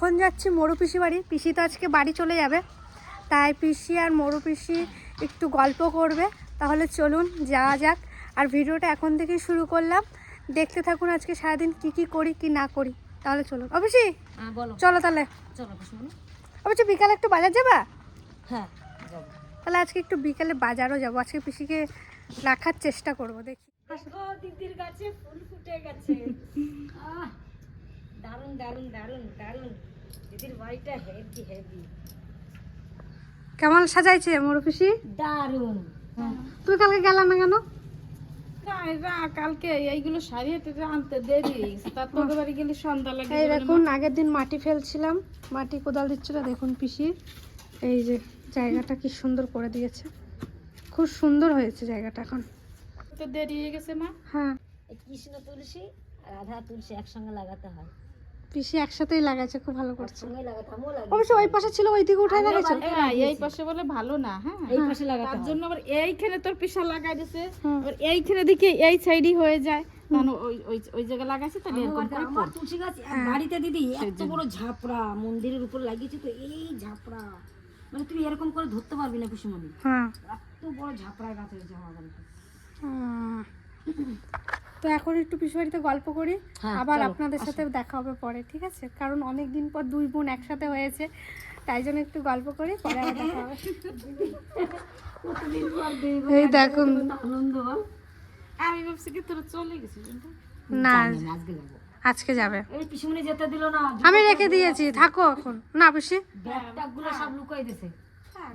এখন যাচ্ছি মরু পিসি বাড়ি। পিসি তো আজকে বাড়ি চলে যাবে। তাই পিসি আর মরু পিসি একটু গল্প করবে। তাহলে চলুন যাওয়া যাক। আর ভিডিওটা এখন থেকেই শুরু করলাম। দেখতে থাকুন আজকে সারাদিন কি কি করি কি না করি। তাহলে চলুন। অবশ্যই চলো তাহলে। অবশ্যই বিকালে একটু বাজার যাবা? হ্যাঁ তাহলে আজকে একটু বিকালে বাজারও যাব। আজকে পিসিকে রাখার চেষ্টা করব দেখি। দিদির গাছে ফুল ফুটে গেছে। দারুণ দারুণ দারুণ দারুণ। কেমন সাজাইছে মরু পিসি দারুণ তুমি কালকে গেলাম না কেন? কালকে এইগুলো সারিয়ে আনতে দেরি গেছে তার তোদের বাড়ি গেলে সন্ধ্যা লাগে এই দেখুন আগের দিন মাটি ফেলছিলাম মাটি কোদাল দিচ্ছিল দেখুন পিসি। এই যে জায়গাটা কি সুন্দর করে দিয়েছে। খুব সুন্দর হয়েছে জায়গাটা এখন। তো দেরি হয়ে গেছে মা। হ্যাঁ। এই কৃষ্ণ তুলসী আর রাধা তুলসী একসঙ্গে লাগাতে হয়। পিসি একসাথেই লাগাইছে খুব ভালো করছে। অবশ্য ওই পাশে ছিল ওই দিকে উঠাই লাগাইছে এই, এই পাশে বলে ভালো না হ্যাঁ। এই পাশে লাগাতে তার জন্য আবার এইখানে তোর পিসা লাগাই দিছে। আবার এইখানে দিকে এই সাইডই হয়ে যায়। তখন ওই ওই ওই জায়গায় লাগাইছে তাহলে এরকম করে আমার তুলসী গাছ এক বাড়িতে দিদি এত বড় ঝাপড়া মন্দিরের উপর লাগিয়েছে তো এই ঝাপড়া। মানে তুমি এরকম করে ধরতে পারবি না পিসমণি। হ্যাঁ। এত বড় ঝাপড়া গাছ হয়েছে আমার বাড়িতে। তো এখন একটু পিসি বাড়িতে গল্প করি হ্যাঁ, আবার আপনাদের সাথে দেখা হবে পরে ঠিক আছে? কারণ অনেক দিন পর দুই বোন একসাথে হয়েছে তাই জন্য একটু গল্প করি পরে আবার দেখা হবে। এই দেখুন আনন্দ আমি ভাবছি কি তোরা চলে গেছিস না আজকে যাব। আজকে যাবে। এই পিসমণি যেতে দিল না আমি রেখে দিয়েছি থাকো এখন। না পিসি? ব্যাগ ট্যাগগুলো সব লুকাই দিছে।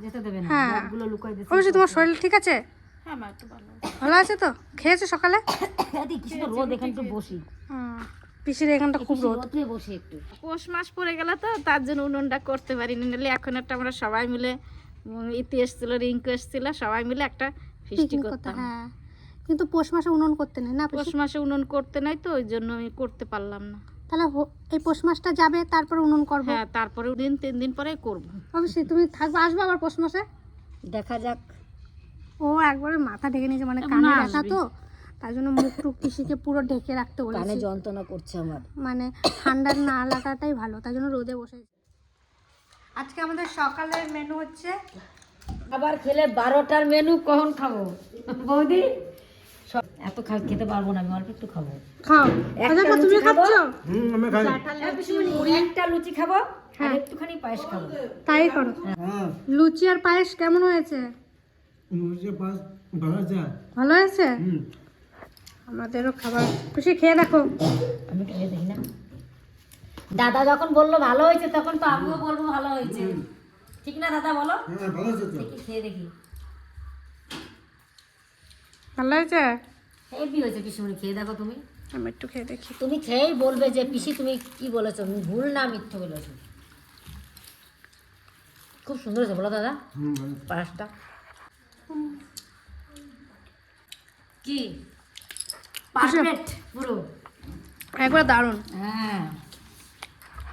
যেতে দেবে না হ্যাঁ। ব্যাগগুলো লুকাই দিছে। অবশ্যই তোমার শরীর ঠিক আছে? হ্যাঁ মা একটু ভালো ভালো আছে তো? খেয়েছো সকালে? এদি কিছু তো রোদ এখানে একটু বসি পিসির এখানটা খুব রোদ। বসি একটু। পৌষ মাস পড়ে গেল তো তার জন্য উনুনটা করতে পারিনি। নাহলে এখন একটা আমরা সবাই মিলে ইতি এসছিল রিঙ্কু এসছিল সবাই মিলে একটা ফিস্টি করতে করতাম। হ্যাঁ। কিন্তু পৌষ মাসে উনুন করতে নেই না পৌষ মাসে উনুন করতে নাই তো ওই জন্য আমি করতে পারলাম না। তাহলে এই পৌষ মাসটা যাবে তারপর উনুন করব? হ্যাঁ তারপরে দিন তিন দিন পরে করব। অবশ্যই তুমি থাকবে আসবে আবার পৌষ মাসে? দেখা যাক। ও একবারে মাথা ঢেকে নিয়েছে মানে কানে ব্যথা তো। তার জন্য মুখ টুক পিসিকে পুরো ঢেকে রাখতে কানে বলেছি যন্ত্রণা করছে আমার। মানে ঠান্ডার না লাগাটাই ভালো তাই জন্য রোদে বসে আজকে আমাদের সকালের মেনু হচ্ছে আবার খেলে বারোটার মেনু কখন খাব? বৌদি? এত খা খেতে পারব না আমি অল্প একটু খাব। খাও। একটা আচ্ছা তুমি লুচি খাব। খাচ্ছ? একটা লুচি খাব আর হ্যাঁ। একটুখানি পায়েস খাব। তাই করো। লুচি আর পায়েস কেমন হয়েছে? ভালো হয়েছে? আমাদেরও খাবার। খুশি খেয়ে দেখো। আমি খেয়ে দেখি না। দাদা যখন বলল ভালো হয়েছে তখন তো আমিও বলব ভালো হয়েছে। ঠিক না দাদা বলো? দেখি খেয়ে দেখি। ভালো হয়েছে? হেভি হয়েছে পিসিমণি খেয়ে দেখো তুমি। আমি একটু খেয়ে দেখি। তুমি খেয়েই বলবে যে পিসি তুমি কি বলেছ? ভুল না মিথ্যে বলেছ? খুব সুন্দর হয়েছে বলো দাদা। পায়েসটা। কি? পারফেক্ট পুরো। একবার দারুণ। হ্যাঁ।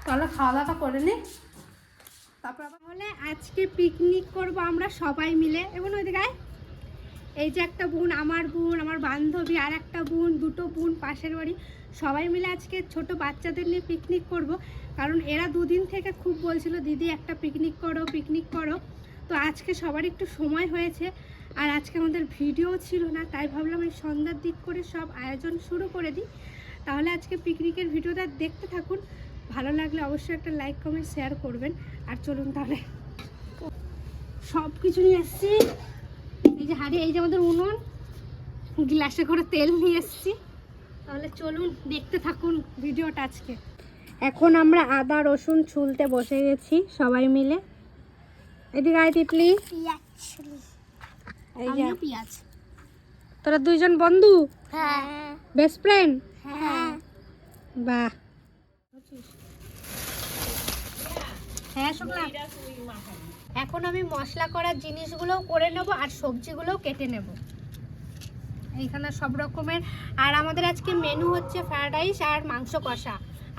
তাহলে খাওয়া দাওয়া করে নি। তারপর বলে আজকে পিকনিক করব আমরা সবাই মিলে। এবং ওইদিকে আয়। এই যে একটা বোন আমার বোন আমার বান্ধবী আর একটা বোন দুটো বোন পাশের বাড়ি। সবাই মিলে আজকে ছোট বাচ্চাদের নিয়ে পিকনিক করব। কারণ এরা দুদিন থেকে খুব বলছিল দিদি একটা পিকনিক করো পিকনিক করো। তো আজকে সবার একটু সময় হয়েছে আর আজকে আমাদের ভিডিও ছিল না, তাই ভাবলাম এই সন্ধ্যার দিক করে সব আয়োজন শুরু করে দিই। তাহলে আজকে পিকনিকের ভিডিওটা দেখতে থাকুন। ভালো লাগলে অবশ্যই একটা লাইক কমেন্ট শেয়ার করবেন। আর চলুন তাহলে। সব কিছু নিয়ে এসেছি। এই যে হাড়ি, এই যে আমাদের উনুন। গ্লাসে করে তেল নিয়ে এসেছি। তাহলে চলুন দেখতে থাকুন ভিডিওটা আজকে। এখন আমরা আদা, রসুন ছুলতে বসে গেছি সবাই মিলে। এদিকে আয় তিতলি। তোরা দুইজন বন্ধু? হ্যাঁ। বেস্ট ফ্রেন্ড হ্যাঁ। বাহ। হ্যাঁ শুনলাম এখন আমি মশলা করার জিনিসগুলোও করে নেব আর সবজিগুলোও কেটে নেব। এইখানে সব রকমের। আর আমাদের আজকে মেনু হচ্ছে ফ্রায়েড রাইস আর মাংস কষা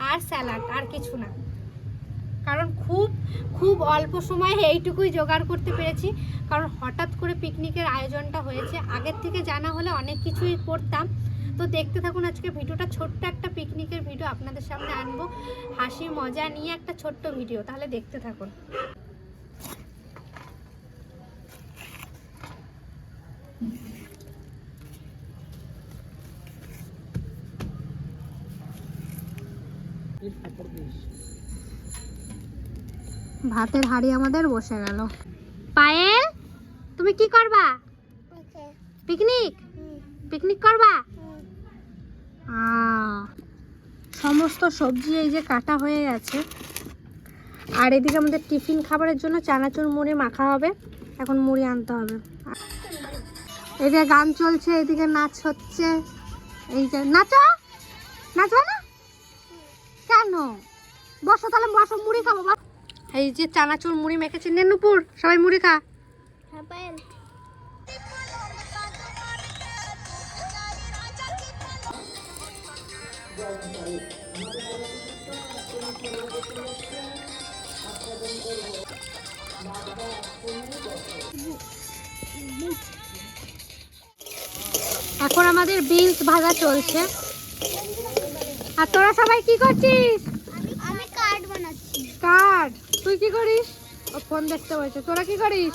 আর স্যালাড আর কিছু না। কারণ খুব খুব অল্প সময়ে এইটুকুই জোগাড় করতে পেরেছি। কারণ হঠাৎ করে পিকনিকের আয়োজনটা হয়েছে। আগের থেকে জানা হলে অনেক কিছুই করতাম। তো দেখতে থাকুন আজকে ভিডিওটা। ছোট্ট একটা পিকনিকের ভিডিও আপনাদের সামনে আনব। হাসি, মজা নিয়ে একটা ছোট্ট ভিডিও। তাহলে দেখতে থাকুন। ভাতের হাড়ি আমাদের বসে গেল। পায়েল তুমি কি করবা? পিকনিক? পিকনিক করবা? সমস্ত সবজি এই যে কাটা হয়ে গেছে। আর এদিকে আমাদের টিফিন খাবারের জন্য চানাচুর মুড়ি মাখা হবে। এখন মুড়ি আনতে হবে। এদিকে গান চলছে এদিকে নাচ হচ্ছে। এই যে নাচো? নাচো না? কেন? বসো তাহলে বসো মুড়ি খাব এই যে চানাচুর মুড়ি মেখেছে, নেনুপুর, সবাই মুড়ি খা। এখন আমাদের বিনস ভাজা চলছে। আর তোরা সবাই কি করছিস? তুই কি করিস? ও ফোন দেখতে বলছে। তোরা কি করিস?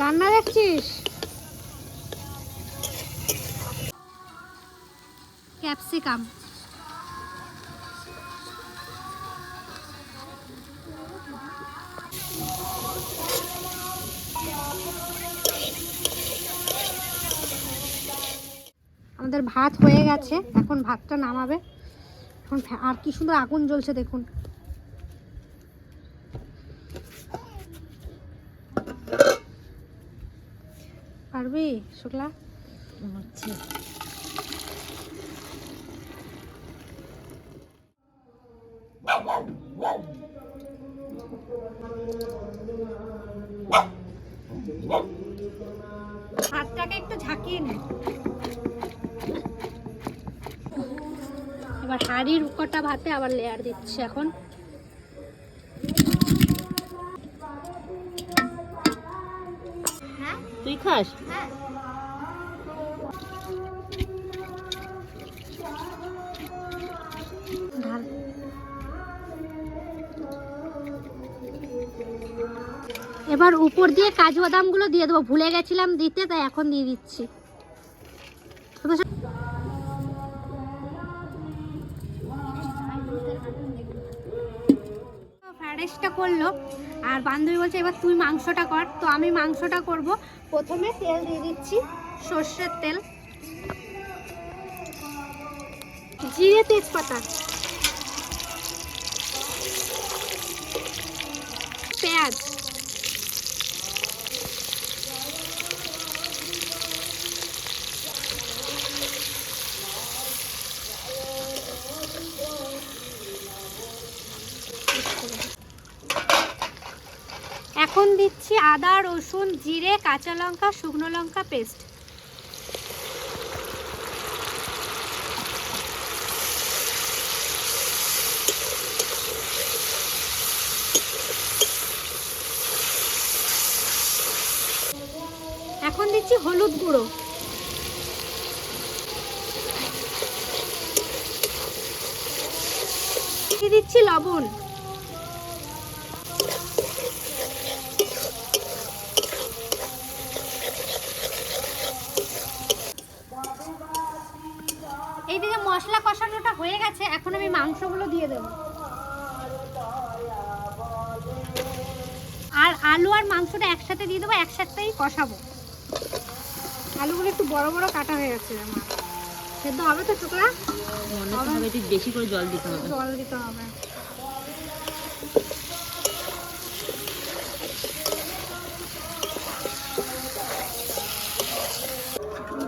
রান্না দেখছিস? ক্যাপসিকাম। আমাদের ভাত হয়ে গেছে। এখন ভাতটা নামাবে। এখন আর কি সুন্দর আগুন জ্বলছে, দেখুন। পারবি শুক্লা? হচ্ছে হাতটাকে একটু ঝাঁকিয়ে নে। এবার হাড়ির কটা ভাতে আবার লেয়ার দিচ্ছে এখন। হ্যাঁ তুই খাস? এবার উপর দিয়ে কাজু বাদামগুলো দিয়ে দেবো। ভুলে গেছিলাম দিতে, তাই এখন দিয়ে দিচ্ছি। ফ্রাইড করল, আর বান্ধবী বলছে, এবার তুই মাংসটা কর। তো আমি মাংসটা করব। প্রথমে তেল দিয়ে দিচ্ছি, সর্ষের তেল। জিরে তেজপাতা। পেঁয়াজ। এখন দিচ্ছি আদা, রসুন, জিরে, কাঁচা লঙ্কা, শুকনো লঙ্কা পেস্ট। এখন দিচ্ছি হলুদ গুঁড়ো। দিচ্ছি লবণ এইদিকে মশলা কষানোটা হয়ে গেছে এখন আমি মাংসগুলো দিয়ে দেবো আর আলু আর মাংসটা একসাথে দিয়ে দেবো একসাথেই কষাবো। আলুগুলো একটু বড় বড় কাটা হয়ে গেছে আমার। সেদ্ধ হবে তো টুকরা? মনে হবে একটু বেশি করে জল দিতে হবে। জল দিতে হবে।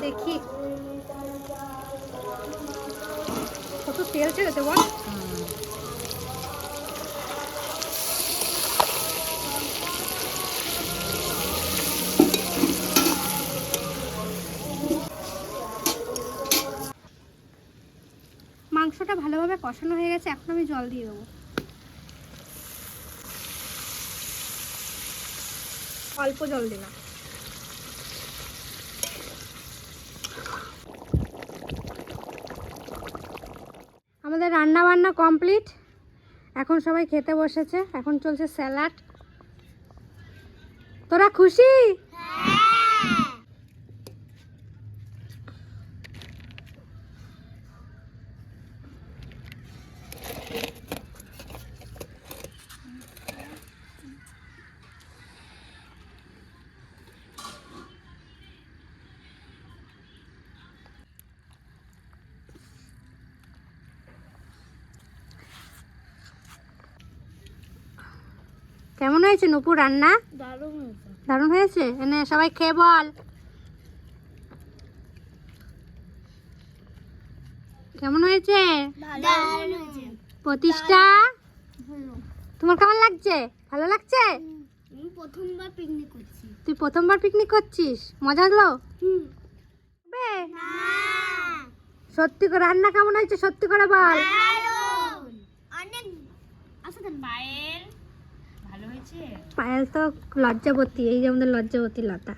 দেখি। কত তেল ছেড়েছে বল? ভালোভাবে কষানো হয়ে গেছে, এখন আমি জল দিয়ে দেবো। অল্প জল দিলাম। আমাদের রান্না বান্না কমপ্লিট। এখন সবাই খেতে বসেছে, এখন চলছে স্যালাড। তোরা খুশি? কেমন হয়েছে নুপুর রান্না? দারুণ হয়েছে। দারুণ হয়েছে? এনে সবাই খেয়ে বল। কেমন হয়েছে? প্রতিষ্ঠা? তোমার কেমন লাগছে? ভালো লাগছে? প্রথমবার পিকনিক করছি। তুই প্রথমবার পিকনিক করছিস? মজা হলো? সত্যি করে রান্না কেমন হয়েছে? সত্যি করে বল। অনেক পায়েল তো লজ্জাবতী, এই যে আমাদের লজ্জাবতী লতা।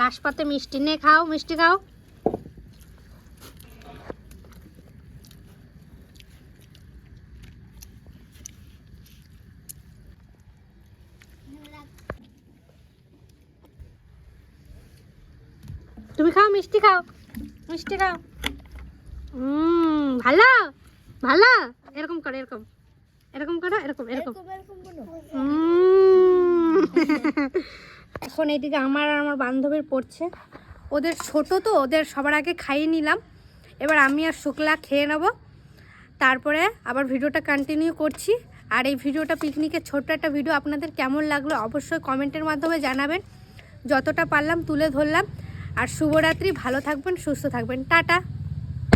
লাস্ট পাতে মিষ্টি। নিয়ে খাও, মিষ্টি খাও। তুমি খাও, মিষ্টি খাও মিষ্টি খাও। হুম ভালো? ভালো? এরকম করো এরকম। এরকম করো এরকম এরকম। এখন এইদিকে আমার আর আমার বান্ধবীর পড়ছে। ওদের ছোট তো ওদের সবার আগে খাইয়ে নিলাম। এবার আমি আর শুক্লা খেয়ে নেব। তারপরে আবার ভিডিওটা কন্টিনিউ করছি। আর এই ভিডিওটা পিকনিকের ছোট্ট একটা ভিডিও আপনাদের কেমন লাগল অবশ্যই কমেন্টের মাধ্যমে জানাবেন। যতটা পারলাম তুলে ধরলাম। আর শুভরাত্রি ভালো থাকবেন সুস্থ থাকবেন। টাটা!